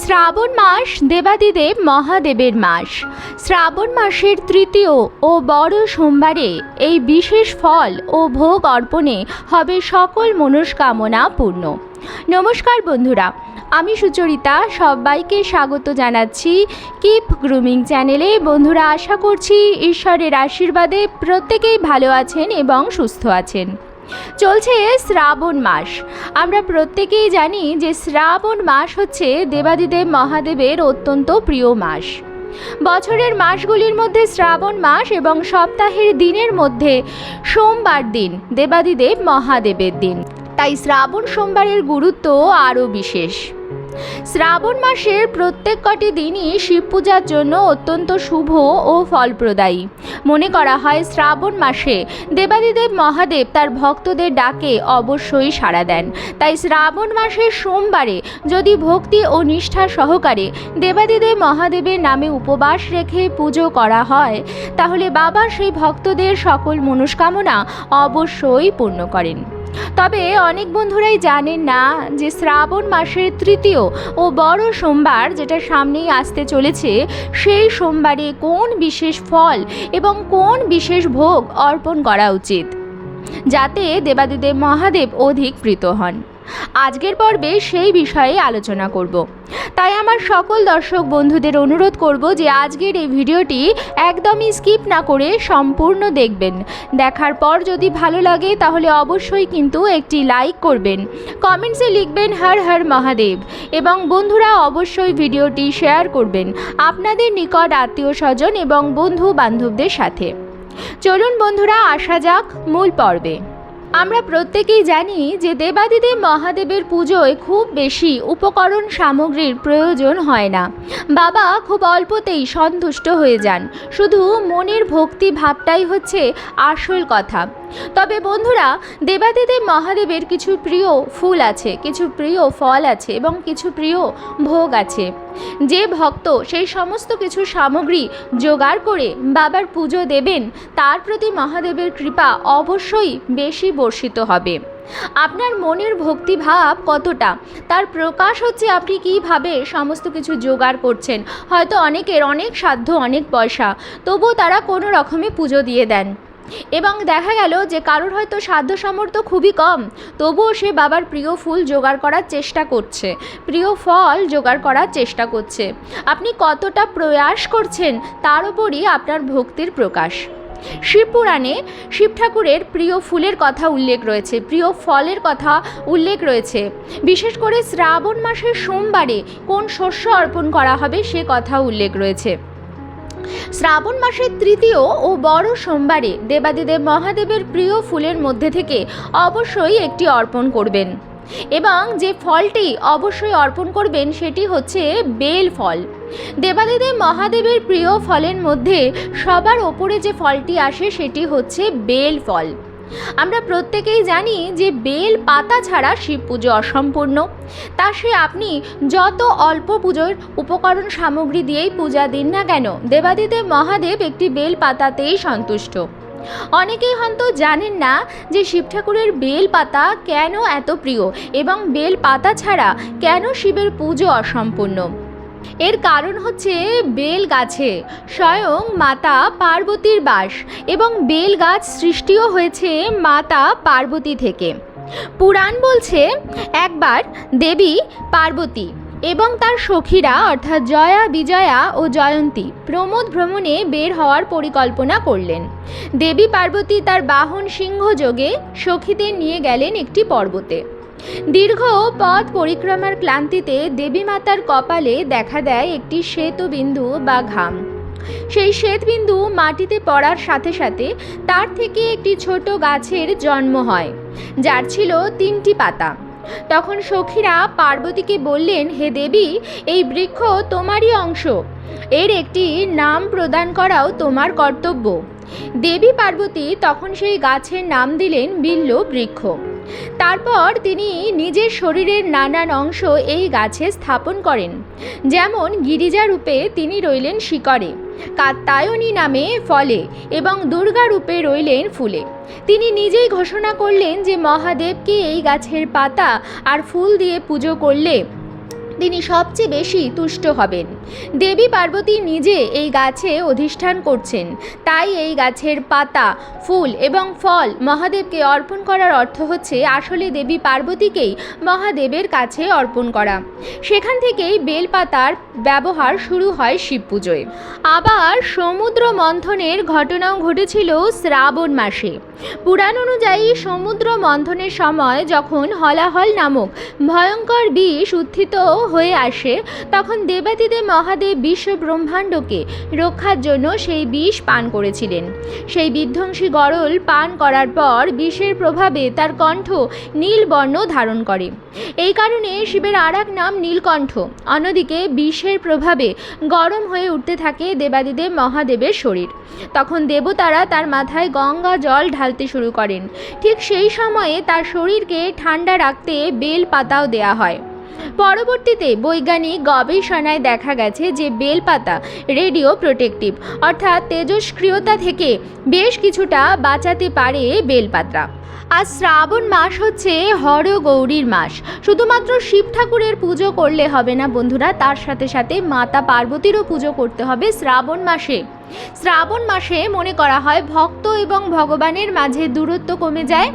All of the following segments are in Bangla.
শ্রাবণ মাস দেবাদিদেব মহাদেবের মাস। শ্রাবণ মাসের তৃতীয় ও বড় সোমবারে এই বিশেষ ফল ও ভোগ অর্পণে হবে সকল মনস্কামনা পূর্ণ। নমস্কার বন্ধুরা, আমি সুচরিতা, সবাইকে স্বাগত জানাচ্ছি কিপ গ্রুমিং চ্যানেলে। বন্ধুরা, আশা করছি ঈশ্বরের আশীর্বাদে প্রত্যেকেই ভালো আছেন এবং সুস্থ আছেন। চলছে শ্রাবণ মাস। আমরা প্রত্যেকেই জানি যে শ্রাবণ মাস হচ্ছে দেবাদিদেব মহাদেবের অত্যন্ত প্রিয় মাস। বছরের মাসগুলির মধ্যে শ্রাবণ মাস এবং সপ্তাহের দিনের মধ্যে সোমবার দিন, দেবাদিদেব মহাদেবের দিন। তাই শ্রাবণ সোমবারের গুরুত্ব আরও বিশেষ। শ্রাবণ মাসের প্রত্যেক কটি দিনই শিব পূজার জন্য অত্যন্ত শুভ ও ফলপ্রদায়ী। মনে করা হয় শ্রাবণ মাসে দেবাদিদেব মহাদেব তার ভক্তদের ডাকে অবশ্যই সাড়া দেন। তাই শ্রাবণ মাসের সোমবারে যদি ভক্তি ও নিষ্ঠা সহকারে দেবাদিদেব মহাদেবের নামে উপবাস রেখে পুজো করা হয়, তাহলে বাবা সেই ভক্তদের সকল মনস্কামনা অবশ্যই পূর্ণ করেন। তবে অনেক বন্ধুরাই জানেন না যে শ্রাবণ মাসের তৃতীয় ও বড় সোমবার যেটা সামনেই আসতে চলেছে, সেই সোমবারে কোন বিশেষ ফল এবং কোন বিশেষ ভোগ অর্পণ করা উচিত? যাতে দেবাদিদেব মহাদেব অধিক প্রীত হন। আজকের পর্বে সেই বিষয়ে আলোচনা করব। তাই আমার সকল দর্শক বন্ধুদের অনুরোধ করব যে আজকের এই ভিডিওটি একদমই স্কিপ না করে সম্পূর্ণ দেখবেন। দেখার পর যদি ভালো লাগে তাহলে অবশ্যই কিন্তু একটি লাইক করবেন। কমেন্টসে লিখবেন হর হর মহাদেব এবং বন্ধুরা অবশ্যই ভিডিওটি শেয়ার করবেন আপনাদের নিকট আত্মীয় স্বজন এবং বন্ধু বান্ধবদের সাথে। চলুন বন্ধুরা, আসা যাক মূল পর্বে। আমরা প্রত্যেকেই জানি যে দেবাদিদেব মহাদেবের পুজোয় খুব বেশি উপকরণ সামগ্রীর প্রয়োজন হয় না। বাবা খুব অল্পতেই সন্তুষ্ট হয়ে যান। শুধু মনের ভক্তি ভাবটাই হচ্ছে আসল কথা। তবে বন্ধুরা, দেবাদিদেব মহাদেবের কিছু প্রিয় ফুল আছে, কিছু প্রিয় ফল আছে এবং কিছু প্রিয় ভোগ আছে। যে ভক্ত সেই সমস্ত কিছু সামগ্রী জোগাড় করে বাবার পুজো দেবেন, তার প্রতি মহাদেবের কৃপা অবশ্যই বেশি বর্ষিত হবে। আপনার মনের ভক্তিভাব কতটা? তার প্রকাশ হচ্ছে আপনি কীভাবে সমস্ত কিছু জোগাড় করছেন? হয়তো অনেকের অনেক সাধ্য, অনেক পয়সা, তবুও তারা কোনো রকমে পুজো দিয়ে দেন। এবং দেখা গেল যে কারোর হয়তো সাধ্য সামর্থ্য খুবই কম, তবুও সে বাবার প্রিয় ফুল জোগাড় করার চেষ্টা করছে, প্রিয় ফল জোগাড় করার চেষ্টা করছে। আপনি কতটা প্রয়াস করছেন তার উপরই আপনার ভক্তির প্রকাশ। শিবপুরাণে শিব ঠাকুরের প্রিয় ফুলের কথা উল্লেখ রয়েছে, প্রিয় ফলের কথা উল্লেখ রয়েছে। বিশেষ করে শ্রাবণ মাসের সোমবারে কোন শস্য অর্পণ করা হবে সে কথা উল্লেখ রয়েছে। শ্রাবণ মাসের তৃতীয় ও বড় সোমবারে দেবাদিদেব মহাদেবের প্রিয় ফুলের মধ্যে থেকে অবশ্যই একটি অর্পণ করবেন। এবং যে ফলটি অবশ্যই অর্পণ করবেন সেটি হচ্ছে বেল ফল। দেবাদিদেব মহাদেবের প্রিয় ফলের মধ্যে সবার ওপরে যে ফলটি আসে সেটি হচ্ছে বেল ফল। আমরা প্রত্যেকেই জানি যে বেল পাতা ছাড়া শিব পুজো অসম্পূর্ণ। তা সে আপনি যত অল্প পুজোর উপকরণ সামগ্রী দিয়েই পূজা দিন না কেন, দেবাদিদেব মহাদেব একটি বেল পাতাতেই সন্তুষ্ট। অনেকেই হয়তো জানেন না যে শিব ঠাকুরের বেল পাতা কেন এত প্রিয় এবং বেল পাতা ছাড়া কেন শিবের পুজো অসম্পূর্ণ। এর কারণ হচ্ছে বেল গাছে স্বয়ং মাতা পার্বতীর বাস এবং বেল গাছ সৃষ্টিও হয়েছে মাতা পার্বতী থেকে। পুরাণ বলছে, একবার দেবী পার্বতী এবং তার সখীরা, অর্থাৎ জয়া, বিজয়া ও জয়ন্তী প্রমোদ ভ্রমণে বের হওয়ার পরিকল্পনা করলেন। দেবী পার্বতী তার বাহন সিংহ যোগে সখীদের নিয়ে গেলেন একটি পর্বতে। দীর্ঘ পথ পরিক্রমার ক্লান্তিতে দেবী মাতার কপালে দেখা দেয় একটি শ্বেতবিন্দু বা ঘাম। সেই শ্বেতবিন্দু মাটিতে পড়ার সাথে সাথে তার থেকে একটি ছোট গাছের জন্ম হয়, যার ছিল তিনটি পাতা। তখন সখীরা পার্বতীকে বললেন, হে দেবী, এই বৃক্ষ তোমারই অংশ। এর একটি নাম প্রদান করাও তোমার কর্তব্য। দেবী পার্বতী তখন সেই গাছের নাম দিলেন, বিল্ল বৃক্ষ। তারপর তিনি নিজের শরীরের নানান অংশ এই গাছে স্থাপন করেন। যেমন গিরিজা রূপে তিনি রইলেন শিকরে কাত্তায়নী নামে ফলে এবং দুর্গা রূপে রইলেন ফুলে। তিনি নিজেই ঘোষণা করলেন যে মহাদেবকে এই গাছের পাতা আর ফুল দিয়ে পুজো করলে তিনি সবচেয়ে বেশি তুষ্ট হবেন। দেবী পার্বতী নিজে এই গাছে অধিষ্ঠান করছেন। তাই এই গাছের পাতা, ফুল এবং ফল মহাদেবকে অর্পণ করার অর্থ হচ্ছে আসলে দেবী পার্বতীকেই মহাদেবের কাছে অর্পণ করা। সেখান থেকেই বেলপাতার ব্যবহার শুরু হয় শিব পুজোয়। আবার সমুদ্র মন্থনের ঘটনাও ঘটেছিল শ্রাবণ মাসে। পুরাণ অনুযায়ী সমুদ্র মন্থনের সময় যখন হলাহল নামক ভয়ঙ্কর বিষ উত্থিত হয়ে আসে, তখন দেবাদিদেব মহাদেব বিশ্ব ব্রহ্মাণ্ডকে রক্ষার জন্য সেই বিষ পান করেছিলেন। সেই বিধ্বংসী গরল পান করার পর বিষের প্রভাবে তার কণ্ঠ নীল বর্ণ ধারণ করে। এই কারণে শিবের আর এক নাম নীলকণ্ঠ। অন্যদিকে বিষের প্রভাবে গরম হয়ে উঠতে থাকে দেবাদিদেব মহাদেবের শরীর। তখন দেবতারা তার মাথায় গঙ্গা জল ঢালতে শুরু করেন। ঠিক সেই সময়ে তার শরীরকে ঠান্ডা রাখতে বেল পাতাও দেয়া হয়। পরবর্তীতে বৈজ্ঞানিক গবেষণায় দেখা গেছে যে বেলপাতা রেডিও প্রোটেক্টিভ, অর্থাৎ তেজস্ক্রিয়তা থেকে বেশ কিছুটা বাঁচাতে পারে বেলপাতা। আজ শ্রাবণ মাস হচ্ছে হর গৌরীর মাস। শুধুমাত্র শিব ঠাকুরের পুজো করলে হবে না বন্ধুরা, তার সাথে সাথে মাতা পার্বতীরও পুজো করতে হবে শ্রাবণ মাসে। শ্রাবণ মাসে মনে করা হয় ভক্ত এবং ভগবানের মাঝে দূরত্ব কমে যায়।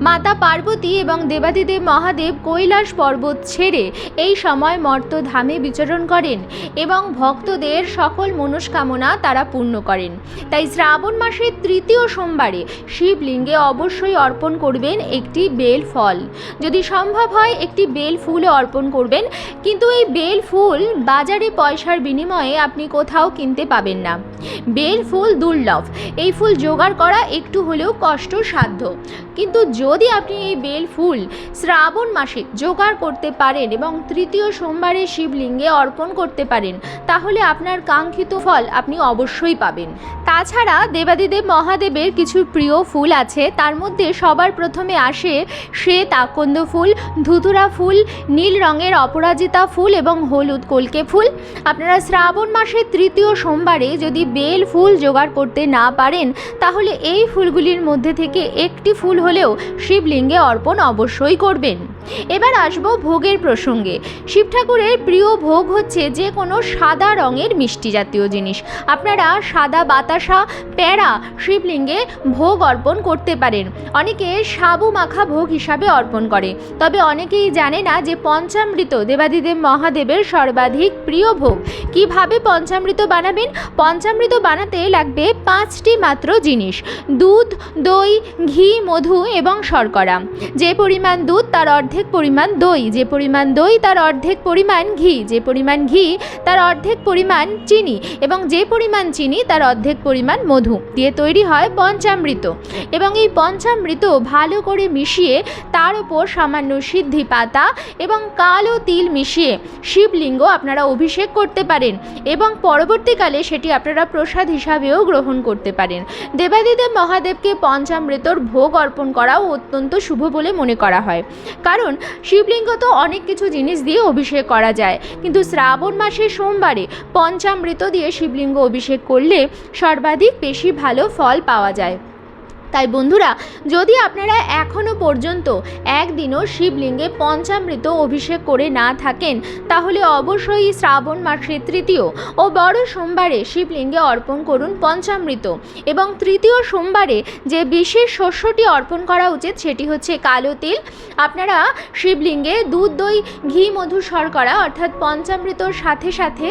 মাতা পার্বতী এবং দেবাদিদেব মহাদেব কৈলাস পর্বত ছেড়ে এই সময় মর্তধামে বিচরণ করেন এবং ভক্তদের সকল মনস্কামনা তারা পূর্ণ করেন। তাই শ্রাবণ মাসের তৃতীয় সোমবারে শিবলিঙ্গে অবশ্যই অর্পণ করবেন একটি বেল ফল। যদি সম্ভব হয়, একটি বেল ফুলও অর্পণ করবেন। কিন্তু এই বেল ফুল বাজারে পয়সার বিনিময়ে আপনি কোথাও কিনতে পাবেন না। বেল ফুল দুর্লভ। এই ফুল জোগাড় করা একটু হলেও কষ্টসাধ্য। কিন্তু যদি আপনি এই বেল ফুল শ্রাবণ মাসে জোগাড় করতে পারেন এবং তৃতীয় সোমবারে শিবলিঙ্গে অর্পণ করতে পারেন, তাহলে আপনার কাঙ্ক্ষিত ফল আপনি অবশ্যই পাবেন। তাছাড়া দেবাদিদেব মহাদেবের কিছু প্রিয় ফুল আছে, তার মধ্যে সবার প্রথমে আসে শ্বেত আকন্দ ফুল, ধুতুরা ফুল, নীল রঙের অপরাজিতা ফুল এবং হলুদ কলকে ফুল। আপনারা শ্রাবণ মাসের তৃতীয় সোমবারে যদি বেল ফুল জোগাড় করতে না পারেন, তাহলে এই ফুলগুলির মধ্যে থেকে একটি ফুল হলেও শিবলিঙ্গে অর্পণ অবশ্যই করবেন। এবার আসব ভোগের প্রসঙ্গে। শিব ঠাকুরের প্রিয় ভোগ হচ্ছে যে কোনো সাদা রঙের মিষ্টি জাতীয় জিনিস। আপনারা সাদা বাতাসা, প্যারা, শিবলিঙ্গে ভোগ অর্পণ করতে পারেন। অনেকে সাবু মাখা ভোগ হিসাবে অর্পণ করে। তবে অনেকেই জানে না যে পঞ্চামৃত দেবাদিদেব মহাদেবের সর্বাধিক প্রিয় ভোগ। কীভাবে পঞ্চামৃত বানাবেন? পঞ্চামৃত বানাতে লাগবে পাঁচটি মাত্র জিনিস। দুধ, দই, ঘি, মধু এবং শর্করা। যে পরিমাণ দুধ তার অর্ধেক পরিমাণ দই, যে পরিমাণ দই তার অর্ধেক পরিমাণ ঘি, যে পরিমাণ ঘি তার অর্ধেক পরিমাণ চিনি এবং যে পরিমাণ চিনি তার অর্ধেক পরিমাণ মধু। দিয়ে তৈরি হয় পঞ্চামৃত। এবং এই পঞ্চামৃত ভালো করে মিশিয়ে তার উপর সামান্য সিদ্ধি পাতা এবং কালো তিল মিশিয়ে শিবলিঙ্গ আপনারা অভিষেক করতে পারেন এবং পরবর্তীকালে সেটি আপনারা প্রসাদ হিসাবেও গ্রহণ করতে পারেন। দেবাদিদেব মহাদেবকে পঞ্চামৃতর ভোগ অর্পণ করাও অত্যন্ত শুভ বলে মনে করা হয়। কারণ শিবলিঙ্গ তো অনেক কিছু জিনিস দিয়ে অভিষেক করা যায়। কিন্তু শ্রাবণ মাসের সোমবারে পঞ্চামৃত দিয়ে শিবলিঙ্গ অভিষেক করলে সর্বাধিক বেশি ভালো ফল পাওয়া যায়। তাই বন্ধুরা, যদি আপনারা এখনও পর্যন্ত একদিনও শিবলিঙ্গে পঞ্চামৃত অভিষেক করে না থাকেন, তাহলে অবশ্যই শ্রাবণ মাসের তৃতীয় ও বড় সোমবারে শিবলিঙ্গে অর্পণ করুন পঞ্চামৃত। এবং তৃতীয় সোমবারে যে বিশেষ শস্যটি অর্পণ করা উচিত সেটি হচ্ছে কালো তিল। আপনারা শিবলিঙ্গে দুধ, দই, ঘি মধু শর্করা অর্থাৎ পঞ্চামৃতর সাথে সাথে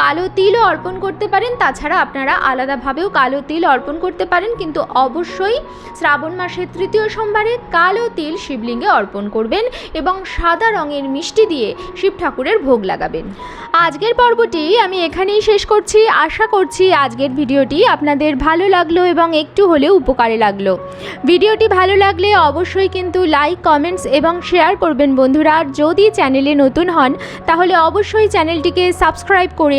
কালো তিলও অর্পণ করতে পারেন। তাছাড়া আপনারা আলাদাভাবেও কালো তিল অর্পণ করতে পারেন। কিন্তু অবশ্যই শ্রাবণ মাসের তৃতীয় সোমবারে কালো তিল শিবলিঙ্গে অর্পণ করবেন এবং সাদা রঙের মিষ্টি দিয়ে শিব ঠাকুরের ভোগ লাগাবেন। আজকের পর্বটি আমি এখানেই শেষ করছি। আশা করছি আজকের ভিডিওটি আপনাদের ভালো লাগল এবং একটু হলেও উপকারে লাগল। ভিডিওটি ভালো লাগলে অবশ্যই কিন্তু লাইক, কমেন্টস এবং শেয়ার করবেন বন্ধুরা। আর যদি চ্যানেলে নতুন হন, তাহলে অবশ্যই চ্যানেলটিকে সাবস্ক্রাইব করে